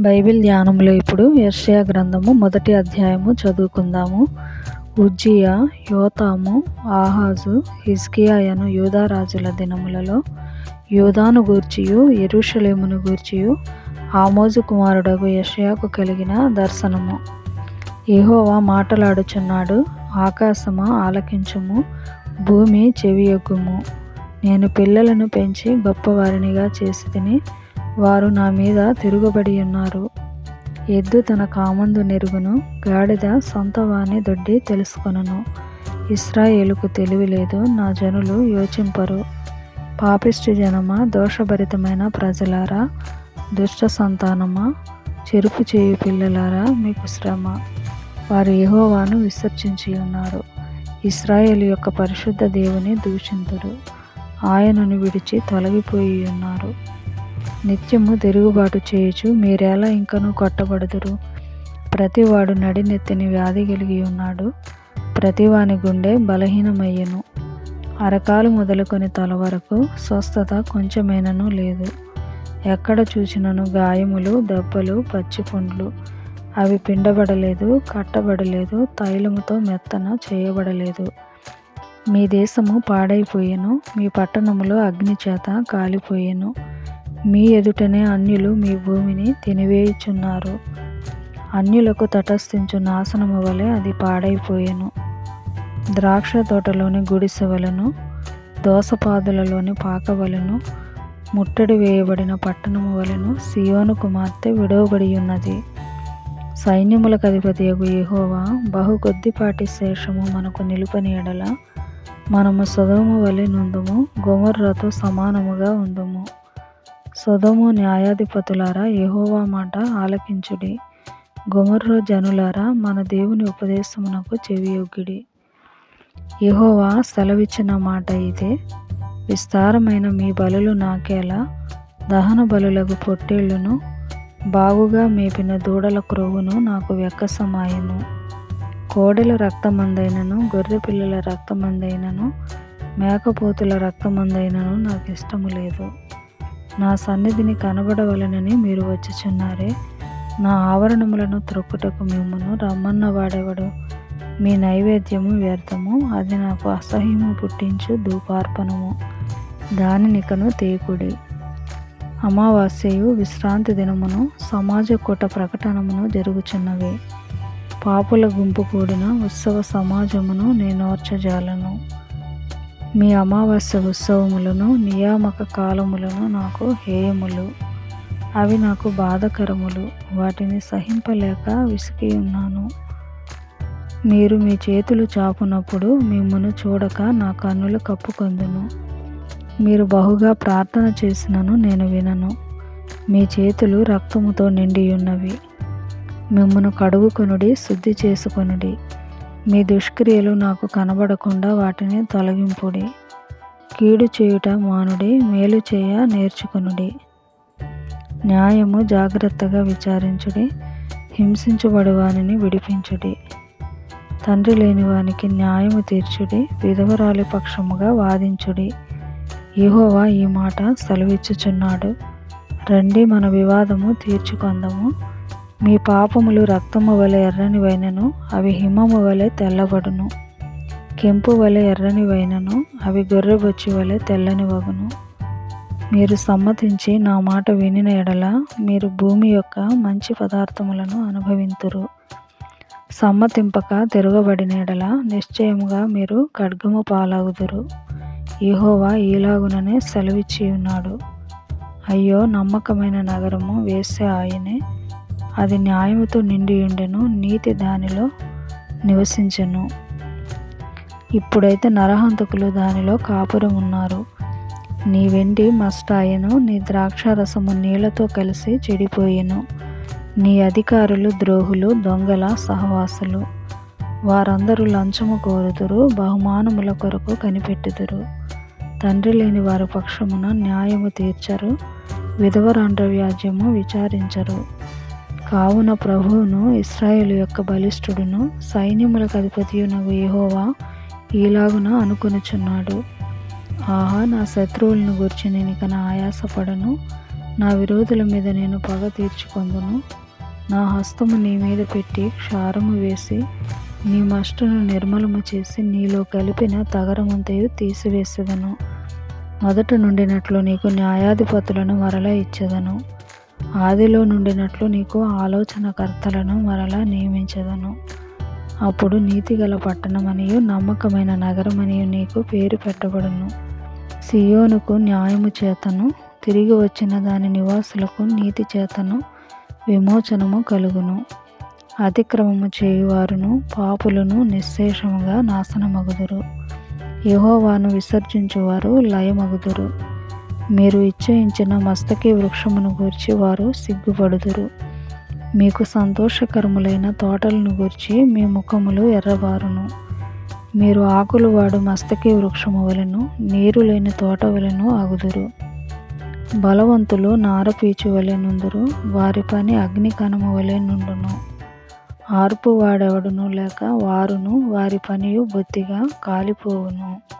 Bible ధ్యానంలో ఇప్పుడు యెషయా గ్రంథము మొదటి అధ్యాయము చదువుకుందాము. ఉజ్జియా యోతాము ఆహాజు హిజ్కియాయను యూదా రాజుల దినములలో యూదాను గూర్చియు ఎరుషలేమును గూర్చియు ఆమోజు కుమారుడగు యర్షయాకు కలిగిన దర్శనము. యెహోవా మాటలాడుచున్నాడు ఆకాశమా ఆలకించుము భూమి చెవియొగ్గుము. నేను పిల్లలను పెంచి గొప్పవారినిగా చేసి తిని వారు నా మీద తిరుగుబడి ఉన్నారు. ఎద్దు తన కామందు నెరుగును గాడిద సొంత వాణి దొడ్డి తెలుసుకొనును. ఇస్రాయేలుకు తెలివి లేదు నా జనులు యోచింపరు. పాపిష్టి జనమా దోషభరితమైన ప్రజలారా? దుష్ట సంతానమా? చెరుపు చేయు పిల్లలారా? మీకు శ్రమ. వారు యహోవాను విసర్జించి ఉన్నారు. ఇస్రాయేల్ యొక్క పరిశుద్ధ దేవుని దూషింతురు. ఆయనను విడిచి తొలగిపోయి ఉన్నారు. నిత్యము తిరుగుబాటు చేయుచు మీరెలా ఇంకనూ కొట్టబడుదురు? ప్రతివాడు నడినెత్తిని వ్యాధి కలిగి ఉన్నాడు. ప్రతివాని గుండె బలహీనమయ్యను. అరకాలు మొదలుకొని తల వరకు స్వస్థత కొంచెమైనను లేదు. ఎక్కడ చూసినను గాయములు దెబ్బలు పచ్చిపుండ్లు అవి పిండబడలేదు కట్టబడలేదు తైలముతో మెత్తన చేయబడలేదు. మీ దేశము పాడైపోయెను మీ పట్టణములో అగ్ని చేత కాలిపోయెను. మీ ఎదుటనే అన్యులు మీ భూమిని తినివేయుచున్నారు. అన్యులకు తటస్థించు నాశనము వలె అది పాడైపోయెను. ద్రాక్ష తోటలోని గుడిసె వలను దోసపాదులలోని పాకవలను ముట్టడి వేయబడిన పట్టణము వలను సియోను కుమార్తె విడవబడి ఉన్నది సైన్యములకు అధిపతియగు యహోవా బహు కొద్దిపాటి శేషము మనకు నిలుపని ఎడల మనము సొదోము వలె నుందుము గుమర్రతో సమానముగా ఉందుము. సొదము న్యాయాధిపతులారా యెహోవా మాట ఆలకించుడి. గొమర్ర జనులారా మన దేవుని ఉపదేశమునకు చెవియొగ్గిడి. యెహోవా సెలవిచ్చిన మాట ఇదే. విస్తారమైన మీ బలులు నాకేలా దహన బలులకు పొట్టేళ్ళును బాగుగా మేపిన దూడల క్రొవ్వును నాకు వెక్కసమాయను. కోడెల రక్తమందైనను గొర్రె పిల్లల రక్తమందైనను మేకపోతుల రక్తమందైనను నాకు ఇష్టము లేదు. నా సన్నిధిని కనబడవలనని మీరు వచ్చుచున్నారే. నా ఆవరణములను త్రొక్కుటకు మిమ్మును రమ్మన్న వాడెవడు? మీ నైవేద్యము వ్యర్థము అది నాకు అసహ్యము పుట్టించు ధూపార్పణము. దానినికను తేకుడి. అమావాస్యయు విశ్రాంతి దినమును సమాజ కూట ప్రకటనమును జరుగుచున్నవి. పాపుల గుంపు కూడిన ఉత్సవ సమాజమును నేను ఓర్చజాలను మీ అమావాస్య ఉత్సవములను నియామక కాలములను నాకు హేయములు. అవి నాకు బాధకరములు. వాటిని సహింపలేక విసిగి ఉన్నాను. మీరు మీ చేతులు చాపునప్పుడు మిమ్మను చూడక నా కన్నులు కప్పుకొందును. మీరు బహుగా ప్రార్థన చేసినను నేను వినను. మీ చేతులు రక్తముతో నిండియున్నవి. మిమ్మను కడుగుకొనుడి శుద్ధి చేసుకొనుడి. మీ దుష్క్రియలు నాకు కనబడకుండా వాటిని తొలగింపుడి. కీడు చేయుట మానుడి మేలు చేయ నేర్చుకునుడి. న్యాయము జాగ్రత్తగా విచారించుడి హింసించబడి వానిని విడిపించుడి. తండ్రి లేని వానికి న్యాయము తీర్చుడి విధవరాలి పక్షముగా వాదించుడి. యహోవా ఈ మాట సెలవిచ్చుచున్నాడు. రండి మన వివాదము తీర్చుకొందము. మీ పాపములు రక్తము వలె ఎర్రనివైనను అవి హిమము వలె తెల్లబడును. కెంపు వలె ఎర్రనివైనను అవి గొర్రెబొచ్చి వలె తెల్లని వగును మీరు సమ్మతించి నా మాట వినిన ఎడల మీరు భూమి యొక్క మంచి పదార్థములను అనుభవింతురు. సమ్మతింపక తిరగబడిన ఎడల నిశ్చయముగా మీరు ఖడ్గము పాలగుదురు. ఈహోవా ఈలాగుననే సెలవిచ్చి ఉన్నాడు అయ్యో నమ్మకమైన నగరము వేసే ఆయనే. అది న్యాయముతో నిండి ఉండెను నీతి దానిలో నివసించెను. ఇప్పుడైతే నరహంతకులు దానిలో కాపురం ఉన్నారు. నీ వెండి మస్తాయను నీ ద్రాక్షారసము నీళ్ళతో కలిసి చెడిపోయెను. నీ అధికారులు ద్రోహులు దొంగల సహవాసులు. వారందరూ లంచము కోరుతురు బహుమానముల కొరకు కనిపెట్టుదురు. తండ్రి లేని వారి పక్షమున న్యాయము తీర్చరు విధవరాండ్ర వ్యాజ్యము విచారించరు. కావున ప్రభువును ఇస్రాయేల్ యొక్క బలిష్ఠుడును సైన్యములకు అధిపతియునగు యెహోవా ఈలాగున అనుకొనుచున్నాడు. ఆహా నా శత్రువులను గురించి నేను ఇక నా ఆయాసపడను. నా విరోధుల మీద నేను పగ తీర్చుకొందును. నా హస్తము నీ మీద పెట్టి క్షారము వేసి నీ మస్టును నిర్మలము చేసి నీలో కలిపిన తగరమంతయు తీసివేసేదను. మొదట నుండినట్లు నీకు న్యాయాధిపతులను మరలా ఇచ్చేదను. ఆదిలో నుండినట్లు నీకు ఆలోచనకర్తలను మరలా నియమించదను. అప్పుడు నీతిగల పట్టణమనియు నమ్మకమైన నగరమనియు నీకు పేరు పెట్టబడును. సియోనుకు న్యాయము చేతను తిరిగి వచ్చిన దాని నివాసులకు నీతి చేతను విమోచనము కలుగును. అతిక్రమము చేయువారును పాపులను నిశ్శేషముగా నాశనమగుదురు. యహోవాను విసర్జించువారు లయమగుదురు. మీరు ఇచ్చయించిన మస్తకి వృక్షమును గూర్చి వారు సిగ్గుపడుదురు. మీకు సంతోషకరములైన తోటలను గూర్చి మీ ముఖములు ఎర్రబారును. మీరు ఆకులు వాడు మస్తకి వృక్షము వలెను నీరు లేని తోట వలెను అగుదురు బలవంతులు నారపీచు వలె నుందురు వారి పని అగ్ని కణము వలె నుండును. ఆర్పు వాడెవడును లేక వారును వారి పనియు బొత్తిగా కాలిపోవును.